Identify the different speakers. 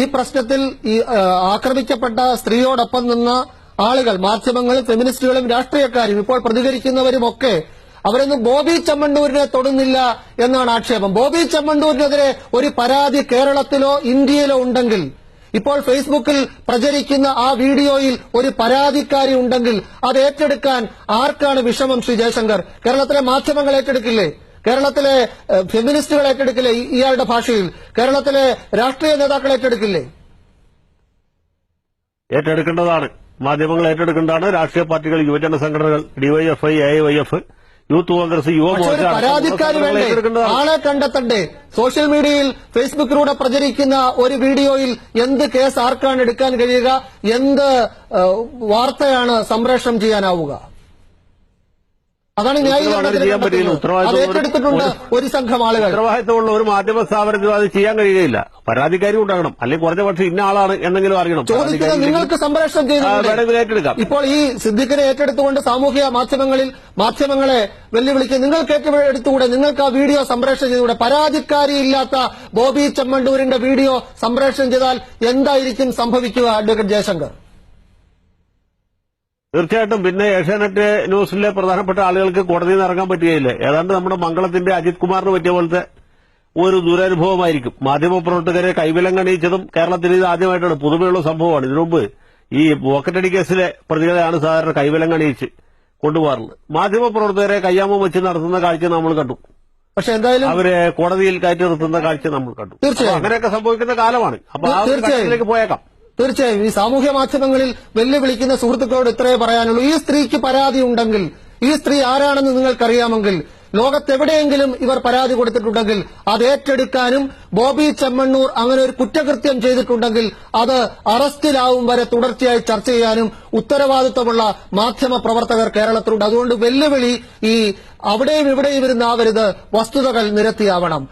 Speaker 1: ഈ പ്രശ്നത്തിൽ ഈ ആക്രമിക്കപ്പെട്ട സ്ത്രീയോടൊപ്പം നിന്ന ആളുകൾ മാധ്യമങ്ങളും ഫെമിനിസ്റ്റുകളും രാഷ്ട്രീയക്കാരും ഇപ്പോൾ പ്രതികരിക്കുന്നവരുമൊക്കെ അവരൊന്നും ബോബി ചമ്മണ്ടൂരിനെ തൊടുന്നില്ല എന്നാണ് ആക്ഷേപം. ബോബി ചമ്മണ്ടൂരിനെതിരെ ഒരു പരാതി കേരളത്തിലോ ഇന്ത്യയിലോ ഉണ്ടെങ്കിൽ ഇപ്പോൾ ഫേസ്ബുക്കിൽ പ്രചരിക്കുന്ന ആ വീഡിയോയിൽ ഒരു പരാതിക്കാരി ഉണ്ടെങ്കിൽ അത് ഏറ്റെടുക്കാൻ ആർക്കാണ് വിഷമം ശ്രീ ജയശങ്കർ? കേരളത്തിലെ മാധ്യമങ്ങൾ ഏറ്റെടുക്കില്ലേ? കേരളത്തിലെ ഫെമിനിസ്റ്റുകൾ ഏറ്റെടുക്കില്ലേ ഇയാളുടെ ഭാഷയിൽ? കേരളത്തിലെ രാഷ്ട്രീയ നേതാക്കൾ ഏറ്റെടുക്കില്ലേ?
Speaker 2: ഏറ്റെടുക്കേണ്ടതാണ്. മാധ്യമങ്ങൾ ഏറ്റെടുക്കേണ്ടതാണ്. രാഷ്ട്രീയ പാർട്ടികൾ യുവജന സംഘടനകൾ ഡിവൈഎഫ്ഐ എഐവൈഎഫ് യൂത്ത് കോൺഗ്രസ് യുവ
Speaker 1: പക്ഷെ ഒരു
Speaker 2: മോർച്ച അടക്കമുള്ള
Speaker 1: പരാതിക്കാരി
Speaker 2: സംഘടനകൾ
Speaker 1: വേണ്ടേ?
Speaker 2: ഏറ്റെടുക്കേണ്ടതാണ്.
Speaker 1: ആളെ കണ്ടെത്തണ്ടേ? സോഷ്യൽ മീഡിയയിൽ ഫേസ്ബുക്കിലൂടെ പ്രചരിക്കുന്ന ഒരു വീഡിയോയിൽ എന്ത് കേസ് ആർക്കാണ് എടുക്കാൻ കഴിയുക? എന്ത് വാർത്തയാണ് സംപ്രേഷണം ചെയ്യാനാവുക? അതാണ്. അത് ഏറ്റെടുത്തിട്ടുണ്ട് ഒരു സംഘം ആളുകൾ.
Speaker 2: ഉത്തരവാദിത്തമുള്ള ഒരു മാധ്യമ സ്ഥാപനത്തിൽ അത് ചെയ്യാൻ കഴിയുകയില്ല. പരാതിക്കാരി ഉണ്ടാകണം. അല്ലെങ്കിൽ കുറഞ്ഞ പക്ഷം ഇന്ന ആളാണ് എന്നെങ്കിലും അറിയണം.
Speaker 1: ചോദിക്കുന്നത് നിങ്ങൾക്ക് സംപ്രേഷണം
Speaker 2: ആ,
Speaker 1: ചെയ്തു ഇപ്പോൾ ഈ സിദ്ദിഖിനെ ഏറ്റെടുത്തുകൊണ്ട് സാമൂഹിക മാധ്യമങ്ങളിൽ മാധ്യമങ്ങളെ വെല്ലുവിളിക്കുക നിങ്ങൾക്ക് ഏറ്റെടുത്തുകൂടെ നിങ്ങൾക്ക് ആ വീഡിയോ സംപ്രേഷണം ചെയ്തുകൂടെ? പരാതിക്കാരി ഇല്ലാത്ത ബോബി ചെമ്മണ്ടൂരിന്റെ വീഡിയോ സംപ്രേഷണം ചെയ്താൽ എന്തായിരിക്കും സംഭവിക്കുക അഡ്വക്കേറ്റ് ജയശങ്കർ?
Speaker 2: തീർച്ചയായിട്ടും. പിന്നെ ഏഷ്യാനെറ്റ് ന്യൂസിലെ പ്രധാനപ്പെട്ട ആളുകൾക്ക് കോടതിയിൽ നിന്ന് ഇറങ്ങാൻ പറ്റുകയില്ല. ഏതാണ്ട് നമ്മുടെ മംഗളത്തിന്റെ അജിത് കുമാറിന് പറ്റിയ പോലത്തെ ഒരു ദുരനുഭവമായിരിക്കും. മാധ്യമപ്രവർത്തകരെ കൈവിലം കണിയിച്ചതും കേരളത്തിൽ ഇത് ആദ്യമായിട്ടാണ്. പുതുമയുള്ള സംഭവമാണ്. ഇതിനു മുമ്പ് ഈ പോക്കറ്റടി കേസിലെ പ്രതികളെയാണ് സാധാരണ കൈവിലം കണിയിച്ച് കൊണ്ടുപോകാറുള്ളത്. മാധ്യമപ്രവർത്തകരെ കയ്യാമം വെച്ച് നടത്തുന്ന കാഴ്ച നമ്മൾ കണ്ടു.
Speaker 1: പക്ഷെ എന്തായാലും
Speaker 2: അവരെ കോടതിയിൽ കയറ്റി നിർത്തുന്ന കാഴ്ച നമ്മൾ കണ്ടു.
Speaker 1: തീർച്ചയായും.
Speaker 2: അങ്ങനെയൊക്കെ സംഭവിക്കുന്ന കാലമാണ്. അപ്പൊ ആ ഒരു പോയേക്കാം.
Speaker 1: തീർച്ചയായും ഈ സാമൂഹ്യ മാധ്യമങ്ങളിൽ വെല്ലുവിളിക്കുന്ന സുഹൃത്തുക്കളോട് ഇത്രേ പറയാനുള്ളൂ. ഈ സ്ത്രീക്ക് പരാതി ഉണ്ടെങ്കിൽ ഈ സ്ത്രീ ആരാണെന്ന് നിങ്ങൾക്കറിയാമെങ്കിൽ ലോകത്തെവിടെയെങ്കിലും ഇവർ പരാതി കൊടുത്തിട്ടുണ്ടെങ്കിൽ അത് ഏറ്റെടുക്കാനും ബോബി ചെമ്മണ്ണൂർ അങ്ങനെ ഒരു കുറ്റകൃത്യം ചെയ്തിട്ടുണ്ടെങ്കിൽ അത് അറസ്റ്റിലാവും വരെ തുടർച്ചയായി ചർച്ച ചെയ്യാനും ഉത്തരവാദിത്വമുള്ള മാധ്യമ പ്രവർത്തകർ കേരളത്തിലുണ്ട്. അതുകൊണ്ട് വെല്ലുവിളി ഈ അവിടെയും ഇവിടെയും ഇരുന്നാവരുത് വസ്തുതകൾ നിരത്തിയാവണം.